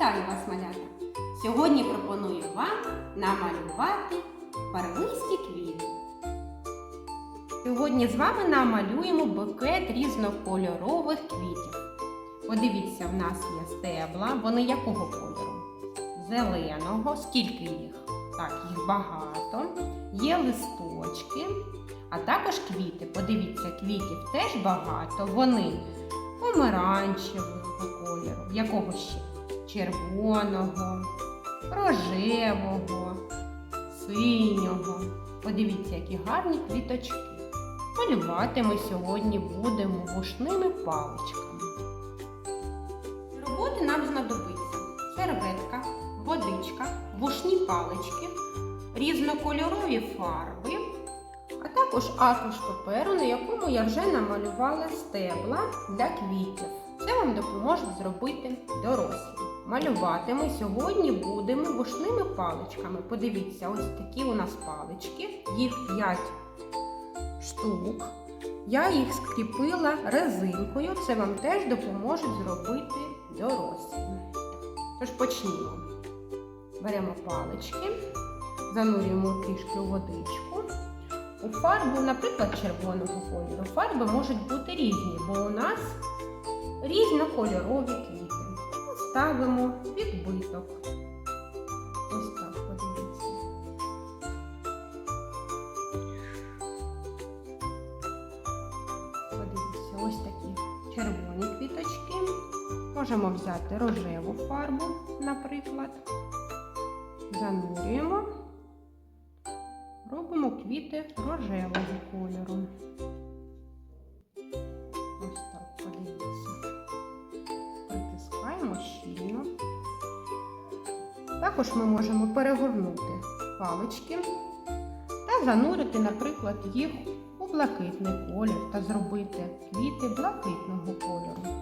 Вітаю вас, малята! Сьогодні пропоную вам намалювати барвисті квіти. Сьогодні з вами намалюємо букет різнокольорових квітів. Подивіться, в нас є стебла. Вони якого кольору? Зеленого. Скільки їх? Так, їх багато. Є листочки, а також квіти. Подивіться, квітів теж багато. Вони помаранчевого кольору. Якого ще? Червоного, рожевого, синього. Подивіться, які гарні квіточки. Малювати ми сьогодні будемо вушними паличками. Роботи нам знадобиться серветка, водичка, вушні палички, різнокольорові фарби, а також аркуш паперу, на якому я вже намалювала стебла для квітів. Це вам допоможе зробити дорослі. Малювати ми сьогодні будемо вушними паличками. Подивіться, ось такі у нас палички, їх 5 штук. Я їх скріпила резинкою, це вам теж допоможе зробити дорослі. Тож почнімо. Беремо палички, занурюємо трішки у водичку. У фарбу, наприклад, червоного кольору. Фарби можуть бути різні, бо у нас різнокольорові квіти. Ставимо відбиток. Ось так, подивіться. Подивіться, ось такі червоні квіточки. Можемо взяти рожеву фарбу, наприклад. Занурюємо. Робимо квіти рожевого кольору. Також ми можемо перегорнути палички та занурити, наприклад, їх у блакитний колір та зробити квіти блакитного кольору.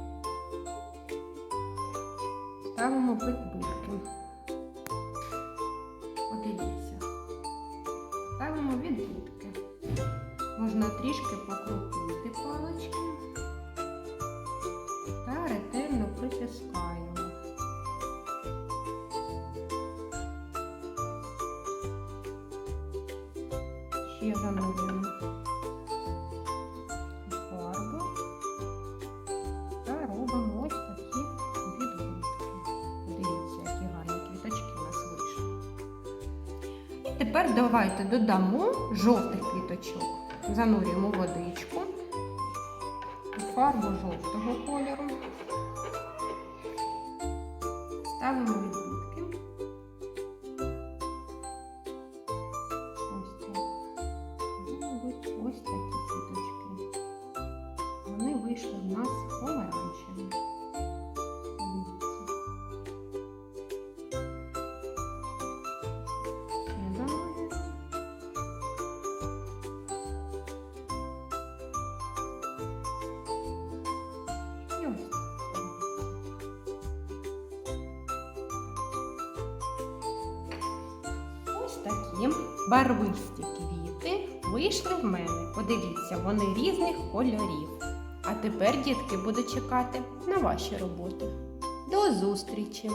Ставимо підбитки. Подивіться. Ставимо відбитки. Можна трішки покрутити палички та ретельно притискаємо. Ще занурюємо фарбу та робимо ось такі відбитки. Подивіться, які гарні квіточки у нас вийшли. І тепер давайте додамо жовтих квіточок. Занурюємо водичку у фарбу жовтого кольору. Ставимо відбитки. Вони вийшли в нас. Ось такі барвисті квіти вийшли в мене. Подивіться, вони різних кольорів. А тепер, дітки, буду чекати на ваші роботи. До зустрічі!